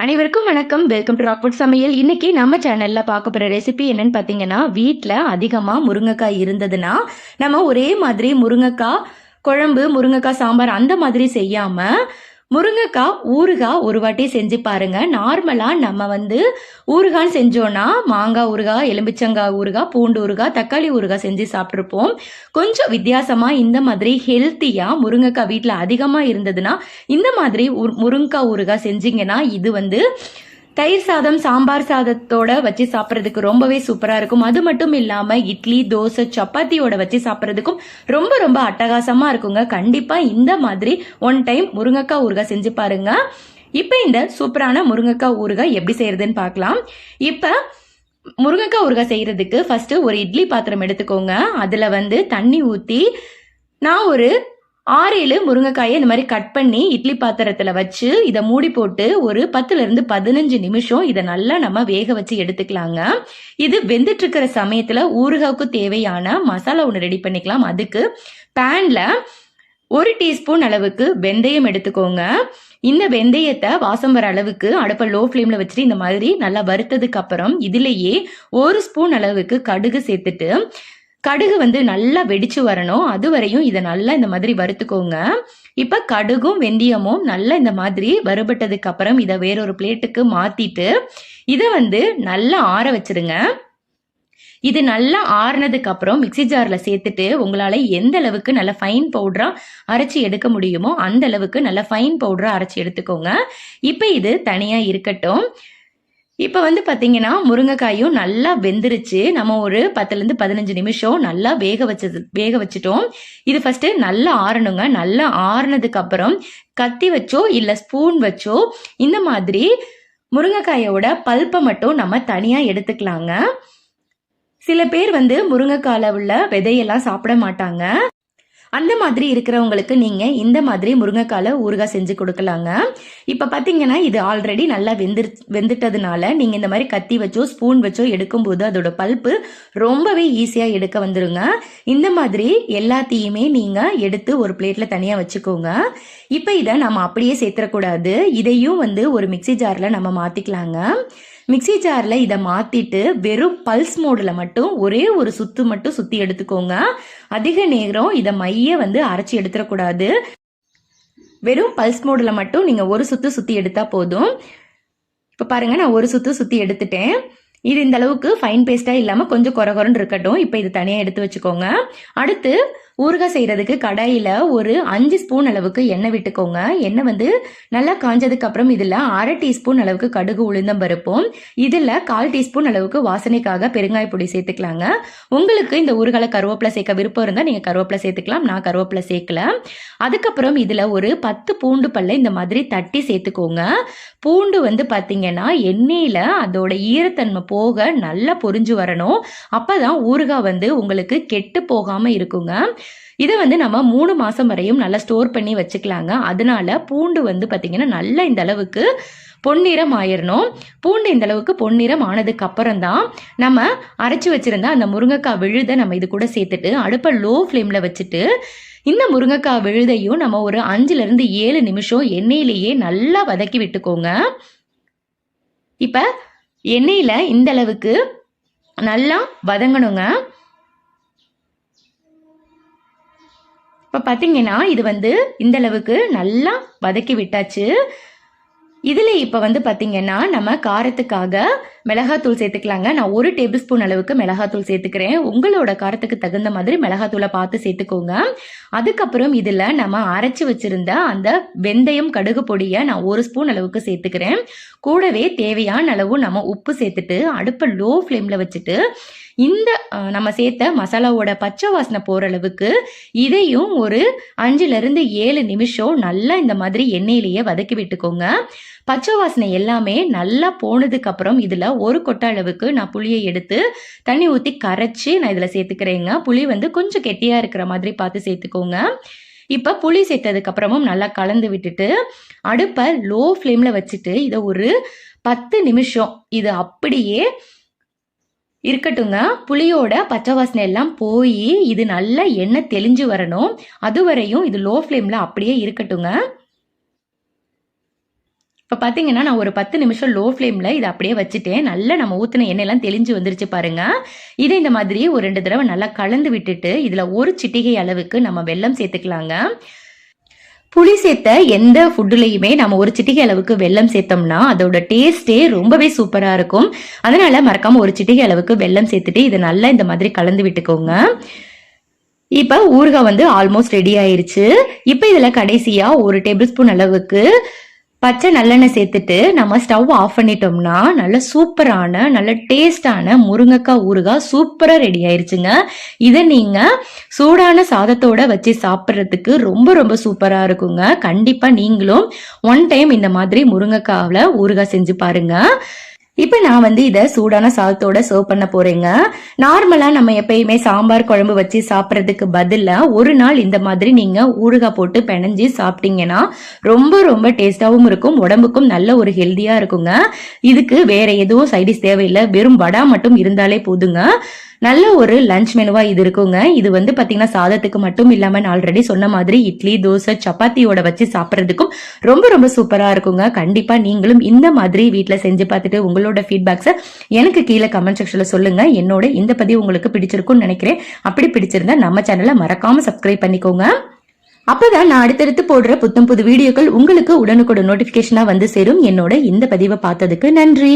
அனைவருக்கும் வணக்கம். Welcome to Rockwood சமையல். இன்னைக்கு நம்ம சேனல்ல பார்க்க போகிற ரெசிபி என்னன்னு பார்த்தீங்கன்னா வீட்டில் அதிகமாக முருங்கைக்காய் இருந்ததுன்னா நம்ம ஒரே மாதிரி முருங்கைக்காய் குழம்பு முருங்கைக்காய் சாம்பார் அந்த மாதிரி செய்யாம முருங்கைக்காய் ஊறுகாய் ஒரு வாட்டி செஞ்சு பாருங்க. நார்மலாக நம்ம வந்து ஊறுகான்னு செஞ்சோன்னா மாங்காய் ஊறுகாய் எலும்பிச்சங்காய் ஊறுகாய் பூண்டு ஊறுகாய் தக்காளி ஊறுகாய் செஞ்சு சாப்பிட்ருப்போம் கொஞ்சம் வித்தியாசமாக இந்த மாதிரி ஹெல்த்தியாக முருங்கைக்காய் வீட்டில் அதிகமாக இருந்ததுன்னா இந்த மாதிரி முருங்கைக்காய் ஊறுகாய் செஞ்சீங்கன்னா இது வந்து தயிர் சாதம் சாம்பார் சாதத்தோட வச்சு சாப்பிட்றதுக்கு ரொம்பவே சூப்பராக இருக்கும். அது மட்டும் இல்லாமல் இட்லி தோசை சப்பாத்தியோட வச்சு சாப்பிட்றதுக்கும் ரொம்ப ரொம்ப அட்டகாசமாக இருக்குங்க. கண்டிப்பாக இந்த மாதிரி ஒன் டைம் முருங்கக்காய் ஊறுகாய் செஞ்சு பாருங்க. இப்போ இந்த சூப்பரான முருங்கக்காய் ஊறுகாய் எப்படி செய்யறதுன்னு பார்க்கலாம் இப்போ முருங்கக்காய் ஊறுகாய் செய்யறதுக்கு ஃபர்ஸ்ட் ஒரு இட்லி பாத்திரம் எடுத்துக்கோங்க. அதில் வந்து தண்ணி ஊற்றி நான் ஒரு ஆறு ஏழு முருங்கைக்காயை இந்த மாதிரி கட் பண்ணி இட்லி பாத்திரத்துல வச்சு இதை மூடி போட்டு ஒரு பத்துல இருந்து பதினஞ்சு நிமிஷம் இதை நல்லா நம்ம வேக வச்சு எடுத்துக்கலாங்க. இது வெந்துட்டு இருக்கிற சமயத்துல ஊறுகாவுக்கு தேவையான மசாலா ஒன்று ரெடி பண்ணிக்கலாம். அதுக்கு பேன்ல ஒரு டீஸ்பூன் அளவுக்கு வெந்தயம் எடுத்துக்கோங்க. இந்த வெந்தயத்தை வாசம் வர அளவுக்கு அடுப்பை லோ ஃப்ளேம்ல வச்சுட்டு இந்த மாதிரி நல்லா வறுத்ததுக்கு அப்புறம் இதுலயே ஒரு ஸ்பூன் அளவுக்கு கடுகு சேர்த்துட்டு கடுகு வந்து நல்லா வெடிச்சு வரணும். அது வரையும் இதை நல்லா இந்த மாதிரி வறுத்துக்கோங்க. இப்ப கடுகும் வெந்தயமும் நல்லா இந்த மாதிரி வறுபட்டதுக்கு அப்புறம் இதை வேறொரு பிளேட்டுக்கு மாத்திட்டு இதை வந்து நல்லா ஆற வச்சிருங்க. இது நல்லா ஆறுனதுக்கு அப்புறம் மிக்ஸி ஜாரில் சேர்த்துட்டு உங்களால் எந்த அளவுக்கு நல்ல ஃபைன் பவுடரா அரைச்சி எடுக்க முடியுமோ அந்த அளவுக்கு நல்ல ஃபைன் பவுடரா அரைச்சி எடுத்துக்கோங்க. இப்போ இது தனியா இருக்கட்டும். இப்போ வந்து பார்த்தீங்கன்னா முருங்கைக்காயும் நல்லா வெந்துருச்சு. நம்ம ஒரு பத்துலேருந்து பதினஞ்சு நிமிஷம் நல்லா வேக வச்சது வேக வச்சுட்டோம். இது ஃபஸ்ட்டு நல்லா ஆறணுங்க. நல்லா ஆறுனதுக்கு அப்புறம் கத்தி வச்சோ இல்லை ஸ்பூன் வச்சோ இந்த மாதிரி முருங்கைக்காயோட பல்ப்பை மட்டும் நம்ம தனியாக எடுத்துக்கலாங்க. சில பேர் வந்து முருங்கைக்காயில் உள்ள விதையெல்லாம் சாப்பிட மாட்டாங்க. அந்த மாதிரி இருக்கிறவங்களுக்கு நீங்க இந்த மாதிரி முருங்கைக்கால ஊறுகாய் செஞ்சு கொடுக்கலாங்க. இப்ப பாத்தீங்கன்னா இது ஆல்ரெடி நல்லா வெந்து வெந்துட்டதுனால நீங்க இந்த மாதிரி கத்தி வச்சோ ஸ்பூன் வச்சோ எடுக்கும்போது அதோட பல்ப்பு ரொம்பவே ஈஸியா எடுக்க வந்துருங்க. இந்த மாதிரி எல்லாத்தையுமே நீங்க எடுத்து ஒரு பிளேட்ல தனியா வச்சுக்கோங்க. இப்ப இதை நம்ம அப்படியே சேர்த்துடக்கூடாது இதையும் வந்து ஒரு மிக்ஸி ஜார்ல நம்ம மாத்திக்கலாங்க. மிக்ஸி ஜாரில் இதை மாற்றிட்டு வெறும் பல்ஸ் மோடில் மட்டும் ஒரே ஒரு சுத்து மட்டும் சுற்றி எடுத்துக்கோங்க. அதிக நேரம் இதை மைய வந்து அரைச்சி எடுத்துடக்கூடாது வெறும் பல்ஸ் மோடில் மட்டும் நீங்கள் ஒரு சுத்து சுற்றி எடுத்தால் போதும். இப்போ பாருங்கள் நான் ஒரு சுத்து சுற்றி எடுத்துட்டேன். இது இந்த அளவுக்கு ஃபைன் பேஸ்ட்டாக இல்லாமல் கொஞ்சம் குறை குறைன்னு இருக்கட்டும். இப்போ இது தனியாக எடுத்து வச்சுக்கோங்க. அடுத்து ஊறுகாய் செய்கிறதுக்கு கடையில் ஒரு அஞ்சு ஸ்பூன் அளவுக்கு எண்ணெய் விட்டுக்கோங்க. எண்ணெய் வந்து நல்லா காஞ்சதுக்கு அப்புறம் இதில் அரை டீஸ்பூன் அளவுக்கு கடுகு உளுந்தம் பருப்பும் இதில் கால் டீஸ்பூன் அளவுக்கு வாசனைக்காக பெருங்காய பொடி சேர்த்துக்கலாங்க. உங்களுக்கு இந்த ஊறுகால கருவேப்பிலை சேர்க்க விருப்பம் இருந்தால் நீங்கள் கருவேப்பிலை சேர்த்துக்கலாம் நான் கருவேப்பிலை சேர்க்கல. அதுக்கப்புறம் இதில் ஒரு பத்து பூண்டு பல்ல இந்த மாதிரி தட்டி சேர்த்துக்கோங்க. பூண்டு வந்து பார்த்தீங்கன்னா எண்ணெயில் அதோட ஈரத்தன்மை போக நல்லா பொரிஞ்சு வரணும். அப்போ தான் ஊறுகாய் வந்து உங்களுக்கு கெட்டு போகாமல் இருக்குங்க. இதை வந்து நம்ம மூணு மாசம் வரையும் நல்லா ஸ்டோர் பண்ணி வச்சுக்கலாங்க. அதனால பூண்டு வந்து பாத்தீங்கன்னா நல்லா இந்த அளவுக்கு பொன்னிறம் ஆயிரணும். பூண்டு இந்த அளவுக்கு பொன்னிறம் ஆனதுக்கு அப்புறம் தான் நம்ம அரைச்சு வச்சிருந்த அந்த முருங்கைக்காய் விழுதை நம்ம இது கூட சேர்த்துட்டு அடுப்பை லோ ஃப்ளேம்ல வச்சுட்டு இந்த முருங்கைக்காய் விழுதையும் நம்ம ஒரு அஞ்சுல இருந்து ஏழு நிமிஷம் எண்ணெயிலேயே நல்லா வதக்கி விட்டுக்கோங்க. இப்ப எண்ணெயில இந்த அளவுக்கு நல்லா வதங்கணுங்க. இப்போ பார்த்தீங்கன்னா இது வந்து இந்த அளவுக்கு நல்லா வதக்கி விட்டாச்சு. இதில் இப்போ வந்து பார்த்தீங்கன்னா நம்ம காரத்துக்காக மிளகாத்தூள் சேர்த்துக்கலாங்க. நான் ஒரு டேபிள் ஸ்பூன் அளவுக்கு மிளகாத்தூள் சேர்த்துக்கிறேன். உங்களோட காரத்துக்கு தகுந்த மாதிரி மிளகாத்தூளை பார்த்து சேர்த்துக்கோங்க. அதுக்கப்புறம் இதில் நம்ம அரைச்சி வச்சுருந்த அந்த வெந்தயம் கடுகு பொடியை நான் ஒரு ஸ்பூன் அளவுக்கு சேர்த்துக்கிறேன். கூடவே தேவையான அளவு நம்ம உப்பு சேர்த்துட்டு அடுப்பை லோ ஃப்ளேமில் வச்சுட்டு இந்த நம்ம சேர்த்த மசாலாவோட பச்சை வாசனை போகிற அளவுக்கு இதையும் ஒரு அஞ்சுலேருந்து ஏழு நிமிஷம் நல்லா இந்த மாதிரி எண்ணெயிலேயே வதக்கி விட்டுக்கோங்க. பச்சை வாசனை எல்லாமே நல்லா போனதுக்கு அப்புறம் ஒரு கொட்டை அளவுக்கு நான் புளியை எடுத்து தண்ணி ஊற்றி கரைச்சி நான் இதில் சேர்த்துக்கிறேங்க. புளி வந்து கொஞ்சம் கெட்டியாக இருக்கிற மாதிரி பார்த்து சேர்த்துக்கோங்க. இப்போ புளி சேர்த்ததுக்கப்புறமும் நல்லா கலந்து விட்டுட்டு அடுப்பை லோ ஃப்ளேமில் வச்சுட்டு இதை ஒரு பத்து நிமிஷம் இது அப்படியே இருக்கட்டுங்க. புளியோட பச்சை வாசனை எல்லாம் போய் இது நல்லா எண்ணெய் தெளிஞ்சு வரணும். அதுவரையும் இது லோ ஃப்ளேமில் அப்படியே இருக்கட்டுங்க. இப்போ பார்த்தீங்கன்னா நான் ஒரு பத்து நிமிஷம் லோ ஃப்ளேமில் இதை அப்படியே வச்சுட்டேன். நல்லா நம்ம ஊற்றின எண்ணெயெல்லாம் தெளிஞ்சு வந்துருச்சு பாருங்க. இதை இந்த மாதிரி ஒரு ரெண்டு தடவை நல்லா கலந்து விட்டுட்டு இதில் ஒரு சிட்டிகை அளவுக்கு நம்ம வெல்லம் சேர்த்துக்கலாங்க. புளி சேர்த்த எந்த ஃபுட்டுலையுமே நம்ம ஒரு சிட்டிகை அளவுக்கு வெல்லம் சேர்த்தோம்னா அதோட டேஸ்டே ரொம்பவே சூப்பராக இருக்கும். அதனால மறக்காம ஒரு சிட்டிகை அளவுக்கு வெல்லம் சேர்த்துட்டு இதை நல்லா இந்த மாதிரி கலந்து விட்டுக்கோங்க. இப்போ ஊறுகாய் வந்து ஆல்மோஸ்ட் ரெடி ஆயிருச்சு. இப்போ இதில் கடைசியாக ஒரு டேபிள் ஸ்பூன் அளவுக்கு பச்சை நல்லெண்ணெய் சேர்த்துட்டு நம்ம ஸ்டவ் ஆஃப் பண்ணிட்டோம்னா நல்ல சூப்பரான நல்ல டேஸ்டான முருங்கைக்காய் ஊறுகாய் சூப்பராக ரெடி ஆயிருச்சுங்க. இதை நீங்கள் சூடான சாதத்தோட வச்சு சாப்பிட்றதுக்கு ரொம்ப ரொம்ப சூப்பராக இருக்குங்க. கண்டிப்பாக நீங்களும் ஒன் டைம் இந்த மாதிரி முருங்கைக்காவில் ஊறுகாய் செஞ்சு பாருங்க. இப்போ நான் வந்து இதை சூடான சாதத்தோட சர்வ் பண்ண போறேங்க. நார்மலாக நம்ம எப்பயுமே சாம்பார் குழம்பு வச்சு சாப்பிட்றதுக்கு பதிலாக ஒரு நாள் இந்த மாதிரி நீங்கள் ஊறுகாய் போட்டு பிணைஞ்சு சாப்பிட்டீங்கன்னா ரொம்ப ரொம்ப டேஸ்டாகவும் இருக்கும் உடம்புக்கும் நல்ல ஒரு ஹெல்த்தியாக இருக்குங்க. இதுக்கு வேற எதுவும் சைடிஸ் தேவையில்லை. வெறும் வடா மட்டும் இருந்தாலே போதுங்க. நல்ல ஒரு லஞ்ச் மெனுவா இது இருக்குங்க. இது வந்து பாத்தீங்கன்னா சாதத்துக்கு மட்டும் இல்லாம நான் ஆல்ரெடி சொன்ன மாதிரி இட்லி தோசை சப்பாத்தியோட வச்சு சாப்பிட்றதுக்கும் ரொம்ப ரொம்ப சூப்பரா இருக்குங்க. கண்டிப்பா நீங்களும் இந்த மாதிரி வீட்டில் செஞ்சு பார்த்துட்டு உங்களோட ஃபீட்பேக்ஸை எனக்கு கீழே கமெண்ட் செக்ஷன்ல சொல்லுங்க. என்னோட இந்த பதிவு உங்களுக்கு பிடிச்சிருக்கும்னு நினைக்கிறேன். அப்படி பிடிச்சிருந்தா நம்ம சேனலை மறக்காம சப்ஸ்கிரைப் பண்ணிக்கோங்க. அப்பதான் நான் அடுத்தடுத்து போடுற புத்தம் புது வீடியோக்கள் உங்களுக்கு உடனுக்குடன் நோட்டிபிகேஷனா வந்து சேரும். என்னோட இந்த பதிவை பார்த்ததுக்கு நன்றி.